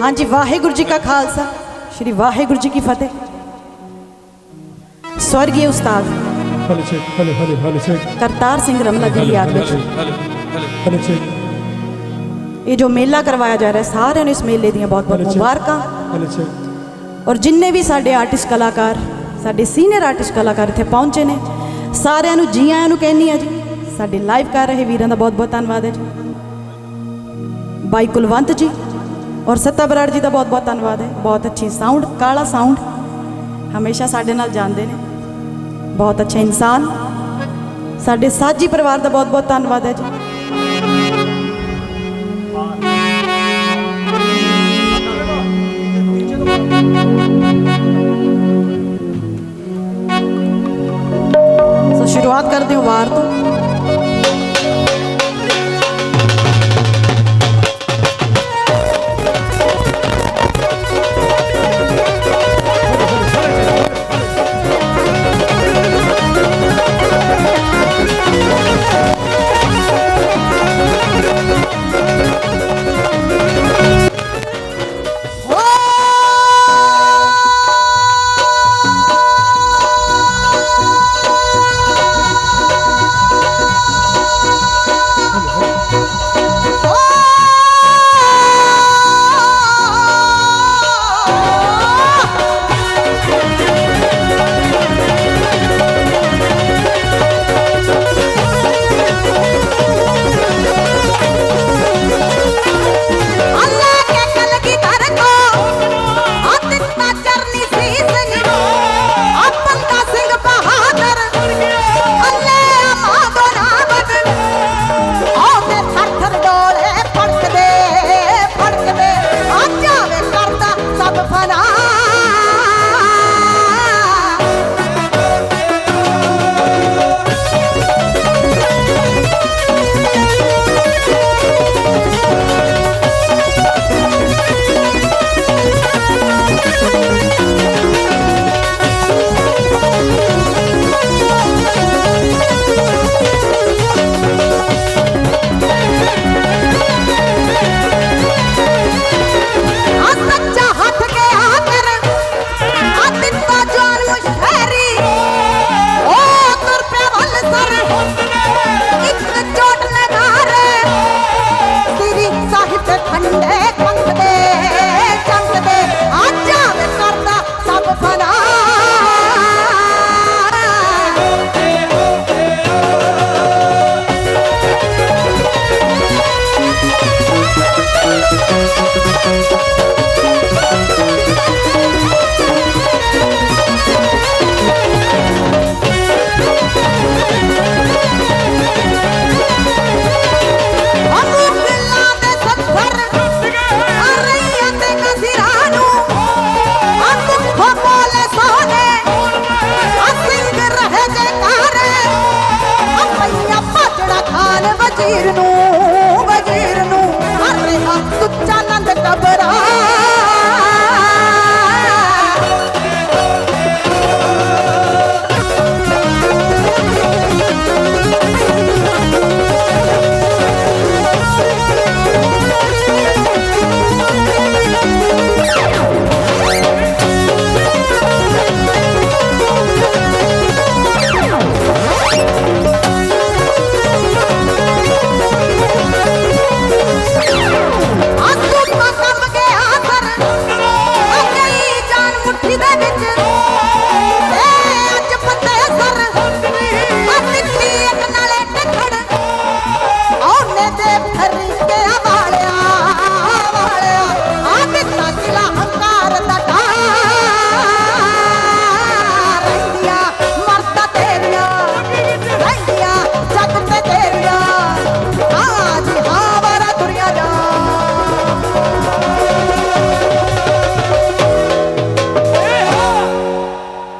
ਹਾਂਜੀ ਵਾਹਿਗੁਰੂ ਜੀ ਕਾ ਖਾਲਸਾ। ਸ਼੍ਰੀ ਵਾਹਿਗੁਰੂ ਜੀ ਕੀ ਫਤਿਹ। ਸਵਰਗੀ ਉਸਤਾਦ ਕਰਤਾਰ ਸਿੰਘ ਦੀ ਯਾਦ ਵਿੱਚ। ਇਹ ਜੋ ਮੇਲਾ ਕਰਵਾਇਆ ਜਾ ਰਿਹਾ ਹੈ, ਸਾਰਿਆਂ ਨੂੰ ਇਸ ਮੇਲੇ ਦੀਆਂ ਬਹੁਤ ਬਹੁਤ ਮੁਬਾਰਕਾਂ। ਔਰ ਜਿੰਨੇ ਵੀ ਸਾਡੇ ਆਰਟਿਸਟ ਕਲਾਕਾਰ ਸਾਡੇ ਸੀਨੀਅਰ ਆਰਟਿਸਟ ਕਲਾਕਾਰ ਇੱਥੇ ਪਹੁੰਚੇ ਨੇ ਸਾਰਿਆਂ ਨੂੰ ਜੀ ਆਇਆਂ ਨੂੰ ਕਹਿੰਨੀ ਆ ਜੀ ਸਾਡੇ ਲਾਈਵ ਕਰ ਰਹੇ ਵੀਰਾਂ ਦਾ ਬਹੁਤ ਬਹੁਤ ਧੰਨਵਾਦ ਹੈ ਜੀ। ਬਾਈ ਕੁਲਵੰਤ ਜੀ ਔਰ ਸੱਤਾ ਬਰਾੜ ਜੀ ਦਾ ਬਹੁਤ ਬਹੁਤ ਧੰਨਵਾਦ ਹੈ। ਬਹੁਤ ਅੱਛੀ ਸਾਊਂਡ ਕਾਲਾ ਸਾਊਂਡ ਹਮੇਸ਼ਾ ਸਾਡੇ ਨਾਲ ਜਾਂਦੇ ਨੇ। ਬਹੁਤ ਅੱਛਾ ਇਨਸਾਨ। ਸਾਡੇ ਸਾਜੀ ਪਰਿਵਾਰ ਦਾ ਬਹੁਤ ਬਹੁਤ ਧੰਨਵਾਦ ਹੈ ਜੀ।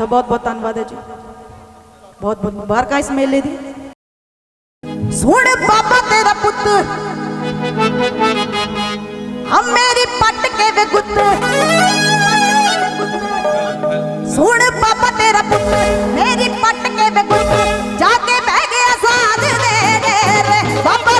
ਸੋ ਬਹੁਤ ਬਹੁਤ ਧੰਨਵਾਦ ਹੈ ਜੀ ਬਹੁਤ ਬਹੁਤ ਮੁਬਾਰਕਾਂ ਇਸ ਮੇਲੇ ਦੀ ਸੁਣ ਬਾਬਾ ਤੇਰਾ ਪੁੱਤ ਹਮ ਮੇਰੀ ਪੱਟ ਕੇ ਵੇ ਗੁੱਤ ਸੁਣ ਬਾਬਾ ਤੇਰਾ ਪੁੱਤ ਮੇਰੀ ਪੱਟ ਕੇ ਵੇ ਗੁੱਤ ਜਾ ਕੇ ਬਹਿ ਗਿਆ ਸਾਧ ਦੇ ਡੇਰੇ ਬਾਬਾ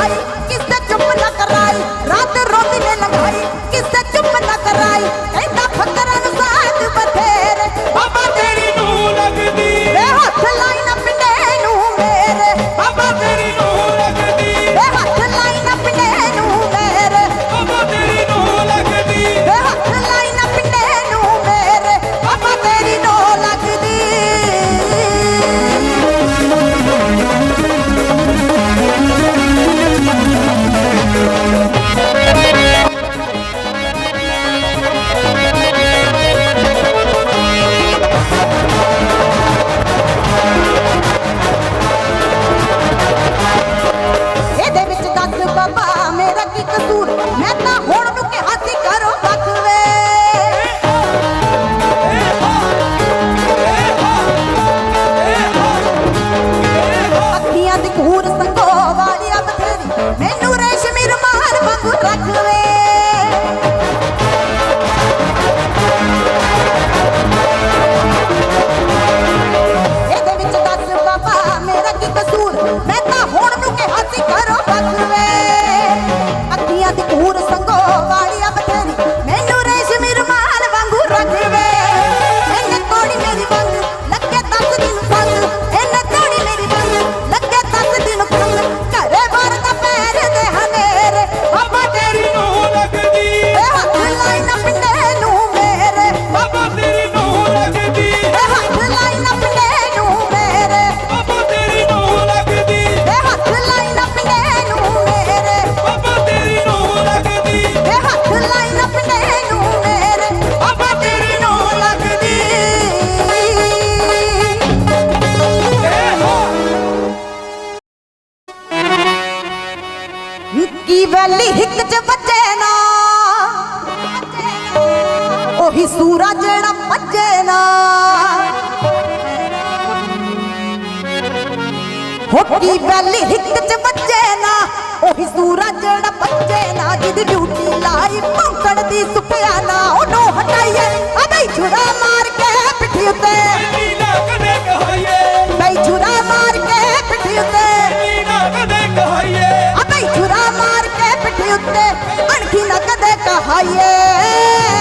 தாய் ਮੇਰਾ ਕੀ ਕਸੂਰ? ਮੈਂ ਦੀ ਡਿਊਟੀ ਲਾਈ, ਭੌਂਕਣ ਦੀ ਸੁਪਿਆ ਨਾ, ਉਹਨੂੰ ਹਟਾਈਏ। ਆ ਬਈ ਛੁਰਾ ਮਾਰ ਕੇ ਪਿੱਠੀ ਉੱਤੇ। ਇੰਨੀ ਨਾ ਕਦੇ ਕਹਾਈਏ ਬਈ ਛੁਰਾ ਮਾਰ ਕੇ ਪਿੱਠੀ ਉੱਤੇ। ਇੰਨੀ ਨਾ ਕਦੇ ਕਹਾਈਏ ਆ ਬਈ ਛੁਰਾ ਮਾਰ ਕੇ ਪਿੱਠੀ ਉੱਤੇ। ਅਣਖੀ ਨਾ ਕਦੇ ਕਹਾਈਏ।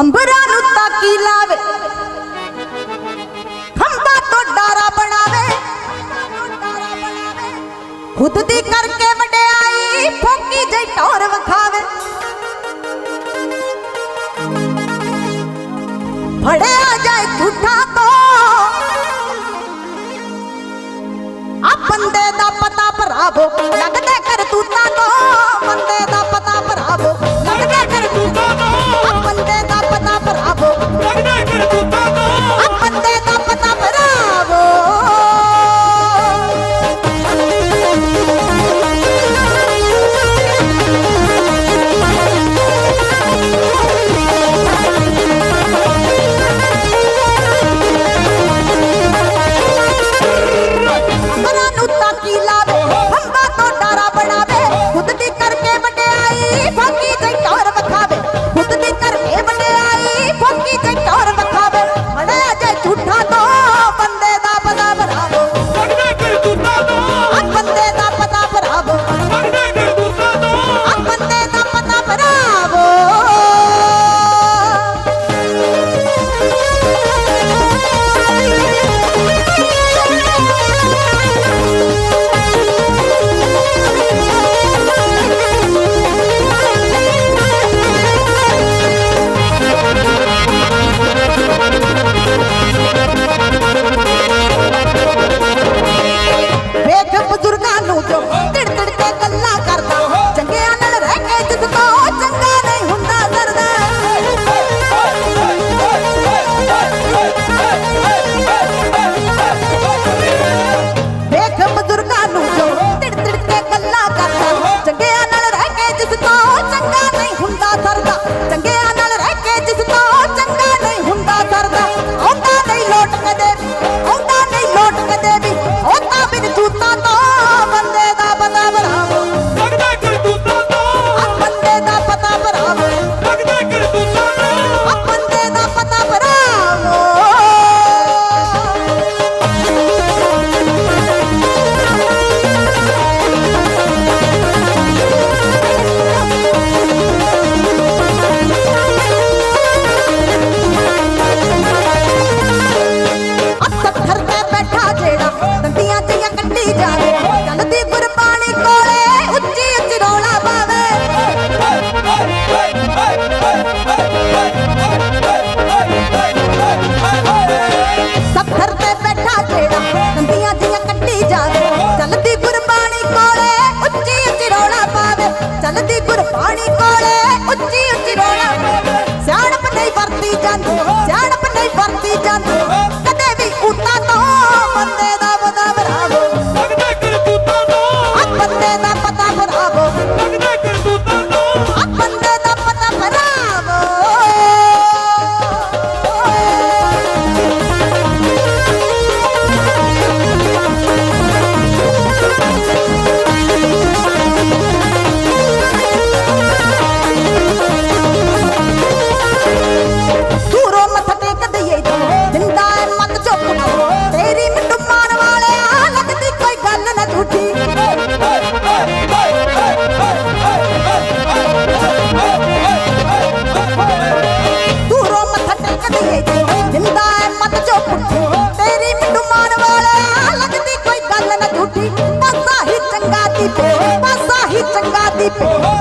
ਅੰਬਰਾਂ ਨੂੰ ਤਾਕੀ ਲਾਵੇ। ਖੰਭਾ ਤੋਂ ਡਾਰਾ ਬਣਾਵੇ। ਖੁਦ ਦੀ ਕਰਕੇ ਵਡਿਆਈ ਫੋਕੀ ਜਈ ਟੌਰ ਵਖਾਵੇ। ਫੜਿਆ ਜਾਏ ਝੂਠਾ ਤੋਂ। ਆ ਬੰਦੇ ਦਾ ਪਤਾ ਭਰਾਵੋ, ਲੱਗ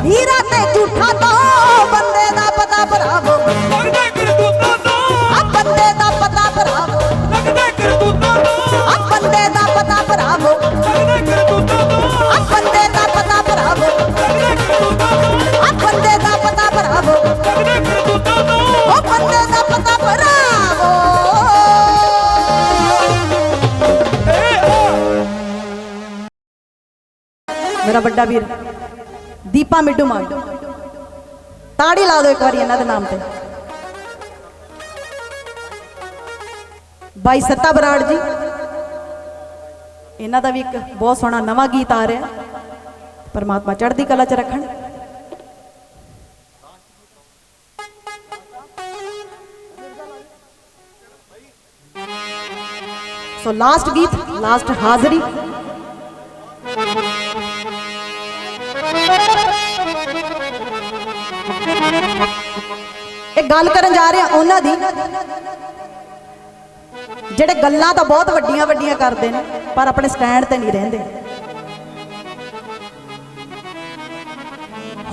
니 ਤਾੜੀ ਲਾ ਦਿਓ ਇੱਕ ਵਾਰੀ ਇਹਨਾਂ ਦੇ ਨਾਮ ਤੇ। ਬਾਈ ਸੱਤਾ ਬਰਾੜ ਜੀ। ਇਹਨਾਂ ਦਾ ਵੀ ਇੱਕ ਬਹੁਤ ਸੋਹਣਾ ਨਵਾਂ ਗੀਤ ਆ ਰਿਹਾ। ਪਰਮਾਤਮਾ ਚੜ੍ਹਦੀ ਕਲਾ 'ਚ ਰੱਖਣ। ਸੋ ਲਾਸਟ ਗੀਤ ਲਾਸਟ ਹਾਜ਼ਰੀ। ਗੱਲ ਕਰਨ ਜਾ ਰਹੇ ਆ, ਉਹਨਾਂ ਦੀ। ਜਿਹੜੇ ਗੱਲਾਂ ਤਾਂ ਬਹੁਤ ਵੱਡੀਆਂ ਵੱਡੀਆਂ ਕਰਦੇ ਨੇ, ਪਰ ਆਪਣੇ ਸਟੈਂਡ ਤੇ ਨਹੀਂ ਰਹਿੰਦੇ।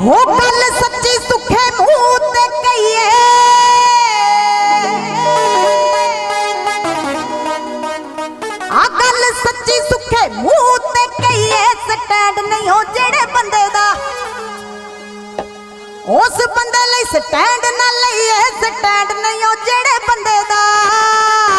ਹੋ ਗੱਲ ਸੱਚੀ ਸੁਖੇ ਮੂੰਹ ਤੇ ਕਹੀਏ। ਆ ਗੱਲ ਸੱਚੀ ਸੁਖੇ ਮੂੰਹ ਤੇ ਕਹੀਏ, ਸਟੈਂਡ ਨਹੀਂ ਹੋ ਜਿਹੜੇ ਬੰਦੇ ਦਾ। ਉਸ ਬੰਦੇ ਲਈ ਸਟੈਂਡ ਨਾ ਲਈਏ ਸਟੈਂਡ ਨਹੀਂ ਉਹ ਜਿਹੜੇ ਬੰਦੇ ਦਾ।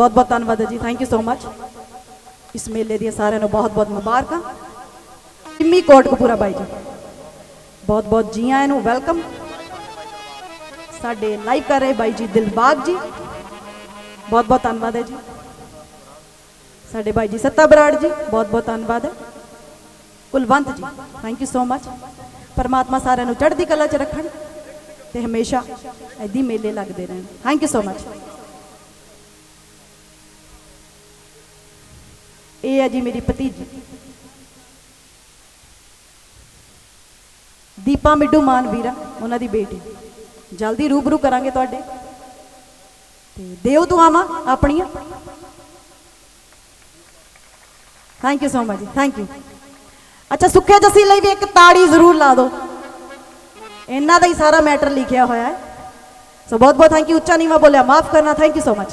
ਬਹੁਤ ਬਹੁਤ ਧੰਨਵਾਦ ਹੈ ਜੀ ਥੈਂਕ ਯੂ ਸੋ ਮਚ ਇਸ ਮੇਲੇ ਦੀਆਂ ਸਾਰਿਆਂ ਨੂੰ ਬਹੁਤ ਬਹੁਤ ਮੁਬਾਰਕਾਂ। ਟਿੰਮੀ ਕੋਟਕਪੂਰਾ ਬਾਈ ਜੀ, ਬਹੁਤ ਬਹੁਤ ਜੀ ਆਇਆਂ ਨੂੰ ਵੈਲਕਮ ਸਾਡੇ ਲਾਈਵ ਕਰ ਰਹੇ ਬਾਈ ਜੀ ਦਿਲਬਾਗ ਜੀ, ਬਹੁਤ ਬਹੁਤ ਧੰਨਵਾਦ ਹੈ ਜੀ। ਸਾਡੇ ਬਾਈ ਜੀ ਸੱਤਾ ਬਰਾੜ ਜੀ, ਬਹੁਤ ਬਹੁਤ ਧੰਨਵਾਦ ਹੈ। ਕੁਲਵੰਤ ਜੀ ਥੈਂਕ ਯੂ ਸੋ ਮਚ ਪਰਮਾਤਮਾ ਸਾਰਿਆਂ ਨੂੰ ਚੜ੍ਹਦੀ ਕਲਾ 'ਚ ਰੱਖਣ ਤੇ ਹਮੇਸ਼ਾ ਐਦੀ ਮੇਲੇ ਲੱਗਦੇ ਰਹਿਣ। ਥੈਂਕ ਯੂ ਸੋ ਮਚ ਇਹ ਹੈ ਜੀ ਮੇਰੀ ਭਤੀਜੀ। ਦੀਪਾ ਮਿੱਡੂ ਮਾਨ ਵੀਰਾ, ਉਹਨਾਂ ਦੀ ਬੇਟੀ। ਜਲਦੀ ਰੂਬਰੂ ਕਰਾਂਗੇ ਤੁਹਾਡੇ। ਤੇ ਦਿਓ ਦੁਆਵਾਂ ਆਪਣੀਆਂ। Thank you so much thank you ਅੱਛਾ, ਸੁੱਖੇ ਜੱਸੀ ਲਈ ਵੀ ਇੱਕ ਤਾੜੀ ਜ਼ਰੂਰ ਲਾ ਦਿਓ। ਇਹਨਾਂ ਦਾ ਹੀ ਸਾਰਾ ਮੈਟਰ ਲਿਖਿਆ ਹੋਇਆ ਹੈ। ਸੋ ਬਹੁਤ ਬਹੁਤ ਥੈਂਕ ਯੂ ਉੱਚਾ ਨੀਵਾ ਬੋਲਿਆ, ਮਾਫ ਕਰਨਾ। Thank you so much